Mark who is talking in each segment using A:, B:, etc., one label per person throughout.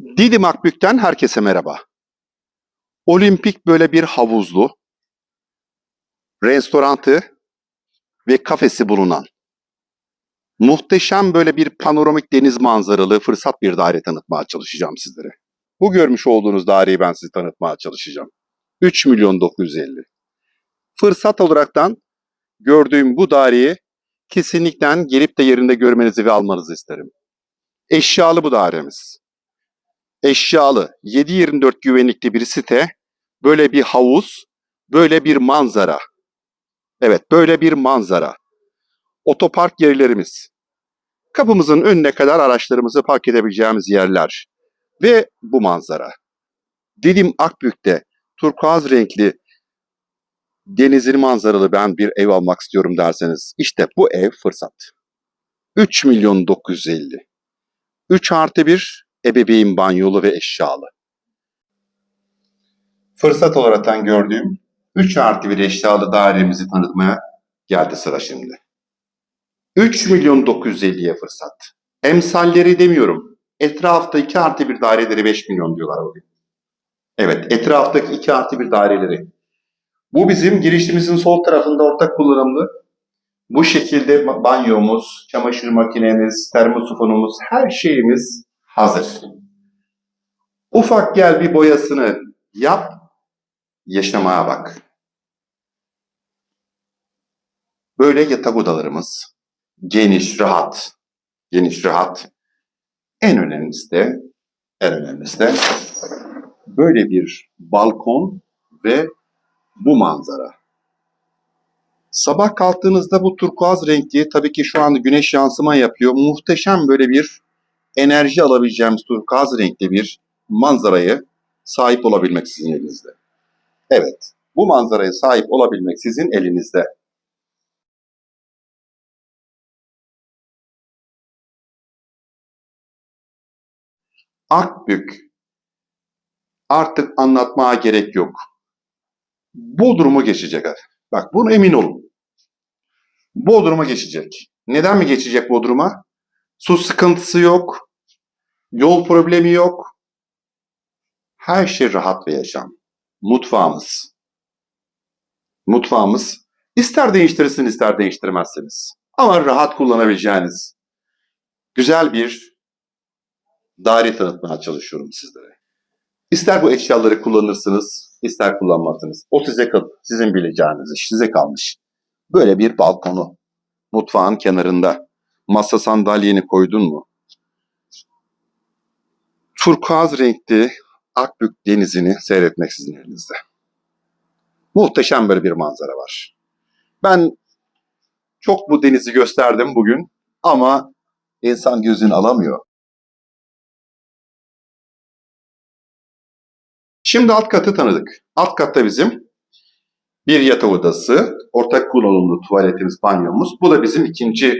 A: Didim Akbük'ten herkese merhaba. Olimpik böyle bir havuzlu, restorantı ve kafesi bulunan, muhteşem böyle bir panoramik deniz manzaralı fırsat bir daire tanıtmaya çalışacağım sizlere. Bu görmüş olduğunuz daireyi ben size tanıtmaya çalışacağım. 3 milyon 950. Fırsat olaraktan gördüğüm bu daireyi kesinlikle gelip de yerinde görmenizi ve almanızı isterim. Eşyalı bu dairemiz eşyalı, 7-24 güvenlikli bir site, böyle bir havuz, böyle bir manzara. Evet, böyle bir manzara. Otopark yerlerimiz. Kapımızın önüne kadar araçlarımızı park edebileceğimiz yerler. Ve bu manzara. Didim Akbük'te turkuaz renkli denizin manzaralı ben bir ev almak istiyorum derseniz işte bu ev fırsat. 3 milyon 950. 3 artı 1 ebeveyn banyolu ve eşyalı. Fırsat olaraktan gördüğüm 3 artı 1 eşyalı dairemizi tanıtmaya geldi sıra şimdi. 3 milyon 950'ye fırsat. Emsalleri demiyorum. Etrafta 2 artı 1 daireleri 5 milyon diyorlar bugün. Evet, etraftaki 2 artı 1 daireleri. Bu bizim girişimizin sol tarafında ortak kullanımlı. Bu şekilde banyomuz, çamaşır makinemiz, termosifonumuz, her şeyimiz hazır. Ufak gel bir boyasını yap, yaşamaya bak. Böyle yatak odalarımız geniş, rahat, geniş, rahat. En önemlisi de, en önemlisi de böyle bir balkon ve bu manzara. Sabah kalktığınızda bu turkuaz renkli, tabii ki şu anda güneş yansıma yapıyor. Muhteşem böyle bir enerji alabileceğimiz turkuaz renkli bir manzarayı sahip olabilmek sizin elinizde. Evet, bu manzaraya sahip olabilmek sizin elinizde. Akbük. Artık anlatmaya gerek yok. Bodrum'u geçecek. Bak bunu emin olun. Bodrum'a geçecek. Neden mi geçecek Bodrum'a? Su sıkıntısı yok. Yol problemi yok. Her şey rahat ve yaşam. Mutfağımız. Mutfağımız ister değiştirirsin ister değiştirmezsiniz. Ama rahat kullanabileceğiniz güzel bir daire tanıtmaya çalışıyorum sizlere. İster bu eşyaları kullanırsınız, ister kullanmazsınız. O size kal sizin bileceğiniz iş, size kalmış. Böyle bir balkonu, mutfağın kenarında, masa sandalyeni koydun mu? Turkuaz renkli Akbük denizini seyretmek sizin elinizde. Muhteşem böyle bir manzara var. Ben çok bu denizi gösterdim bugün ama insan gözünü alamıyor. Şimdi alt katı tanıdık. Alt katta bizim bir yatak odası, ortak kullanımlı tuvaletimiz, banyomuz. Bu da bizim ikinci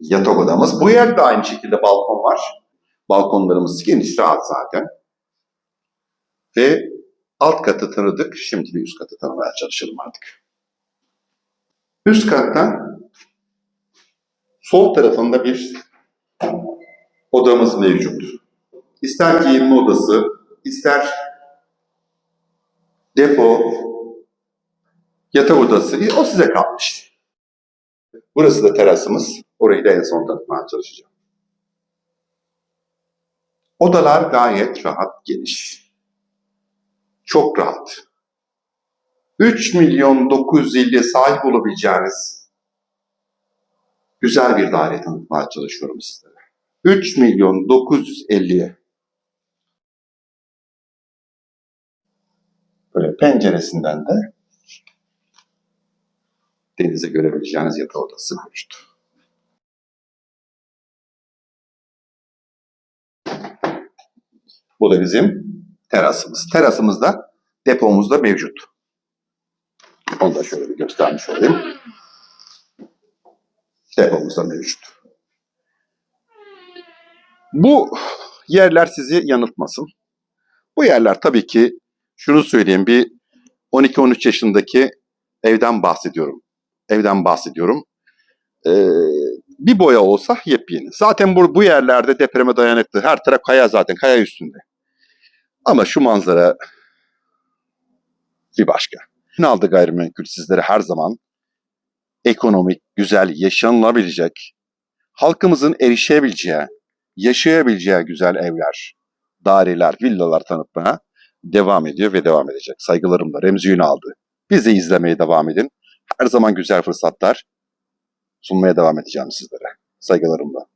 A: yatak odamız. Bu yerde aynı şekilde balkon var. Balkonlarımız geniş, rahat zaten. Ve alt katı tanıdık. Şimdi bir üst katı tanımaya çalışalım artık. Üst kattan sol tarafında bir odamız mevcut. İster giyinme odası, ister depo, yatak odası, o size kalmış. Burası da terasımız. Orayı da en son tanıtmaya çalışacağım. Odalar gayet rahat, geniş. Çok rahat. 3 milyon 950'ye sahip olabileceğiniz güzel bir daire tanıtmaya çalışıyorum sizlere. 3 milyon 950'ye. Böyle penceresinden de denize görebileceğiniz yatak odası mevcut. Bu da bizim terasımız. Terasımızda depomuzda mevcut. Onu da şöyle bir göstermiş olayım. Depomuzda mevcut. Bu yerler sizi yanıltmasın. Bu yerler tabii ki şunu söyleyeyim bir 12-13 yaşındaki evden bahsediyorum. Evden bahsediyorum. Ee, Bir boya olsa yepyeni. Zaten bu, bu yerlerde depreme dayanıklı. Her taraf kaya zaten, kaya üstünde. Ama şu manzara bir başka. Naldı gayrimenkul sizlere her zaman ekonomik, güzel, yaşanılabilecek, halkımızın erişebileceği, yaşayabileceği güzel evler, daireler, villalar tanıtmaya devam ediyor ve devam edecek. Saygılarımla Remzi Ünal'dı. Bizi izlemeye devam edin. Her zaman güzel fırsatlar sunmaya devam edeceğim sizlere. Saygılarımla.